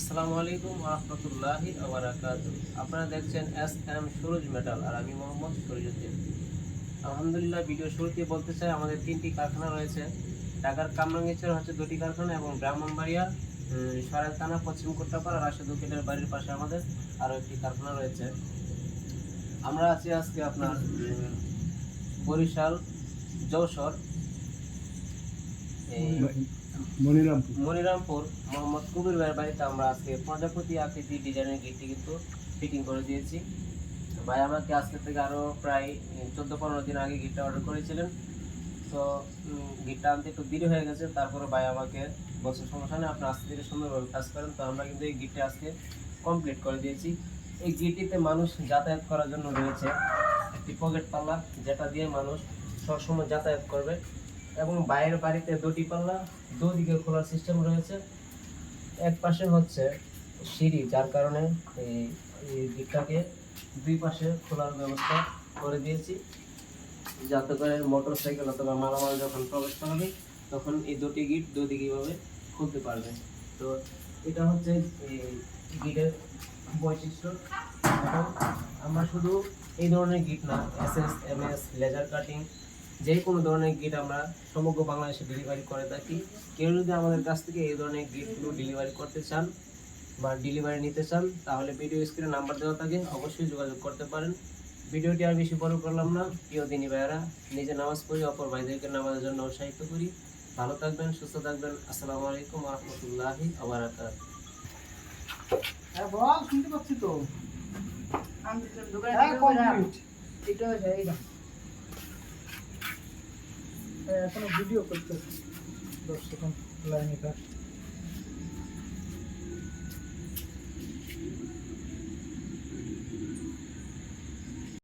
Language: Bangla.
আসসালামু আলাইকুম রহমতুল্লাহি আবরাকাত আপনারা দেখছেন এস এম সুরজ মেটাল আর আমি মোহাম্মদ সরিজুদ্দিন আলহামদুলিল্লাহ, ভিডিও শুরুতে বলতে চাই, আমাদের তিনটি কারখানা রয়েছে। ঢাকার কামরাঙ্গিচর হচ্ছে দুটি কারখানা এবং ব্রাহ্মণবাড়িয়া সরাই থানা, পশ্চিম কোট্টাপাড়া রাশেদ উকিলের বাড়ির পাশে আমাদের আরও একটি কারখানা রয়েছে। আমরা আছি আজকে আপনার বরিশাল, যশোর। মনিরামপুর। মনিরামপুর, মোহাম্মদ কবির ভাইয়ের বাড়িতে আমরা আজকে প্রজাপতি আকৃতি ডিজাইনের গিটটি কিন্তু ফিটিং করে দিয়েছি। ভাই আমাকে আজকে থেকে আরও প্রায় চোদ্দ পনেরো দিন আগে গিটটা অর্ডার করেছিলেন। তো গিটটা আনতে একটু দেরি হয়ে গেছে তারপরে ভাই আমাকে বছর সমস্যা নেই, আপনি আস্তে ধীরে সুন্দরভাবে কাজ করেন। তো আমরা কিন্তু এই গিটটা আজকে কমপ্লিট করে দিয়েছি। এই গিটটিতে মানুষ যাতায়াত করার জন্য রয়েছে একটি পকেট পাল্লা যেটা দিয়ে মানুষ সবসময় যাতায়াত করবে। এবং বাইরের বাড়িতে দুটি পাল্লা, দুদিকে খোলার সিস্টেম রয়েছে। এক পাশে হচ্ছে সিঁড়ি, যার কারণে এই দিকটাকে দুই পাশে খোলার ব্যবস্থা করে দিয়েছি, যাতে করে মোটর সাইকেল অথবা মালামাল যখন প্রবেশ করাবে, তখন এই দুটি গিট দুদিকে এইভাবে খুলতে পারবে। তো এটা হচ্ছে এই গিটের বৈশিষ্ট্য। এবং আমরা শুধু এই ধরনের গিট না S S M S laser cutting যে কোনো ধরনের গিট আমরা সমগ্র বাংলাদেশে ডেলিভারি করে থাকি। কেউ যদি আমাদের কাছ থেকে এই ধরনের গিটগুলো ডেলিভারি করতে চান বা ডেলিভারি নিতে চান তাহলে ভিডিও স্ক্রিনে নাম্বার দেওয়া থাকে অবশ্যই যোগাযোগ করতে পারেন। ভিডিওটি আর বেশি বড় করলাম না প্রিয় দিনী ভাইয়েরা নিজে নামাজ পড়ি অপর ভাইদেরকে নামাজের জন্য উৎসাহিত করি। ভালো থাকবেন সুস্থ থাকবেন আসসালামু আলাইকুম রহমতুল্লাহি আবরাকাত হ্যাঁ বল শুনতে পাচ্ছি তো। হ্যাঁ এটা। এখনও ভিডিও করতেছি দশ সেকেন্ড লাইনে থাক।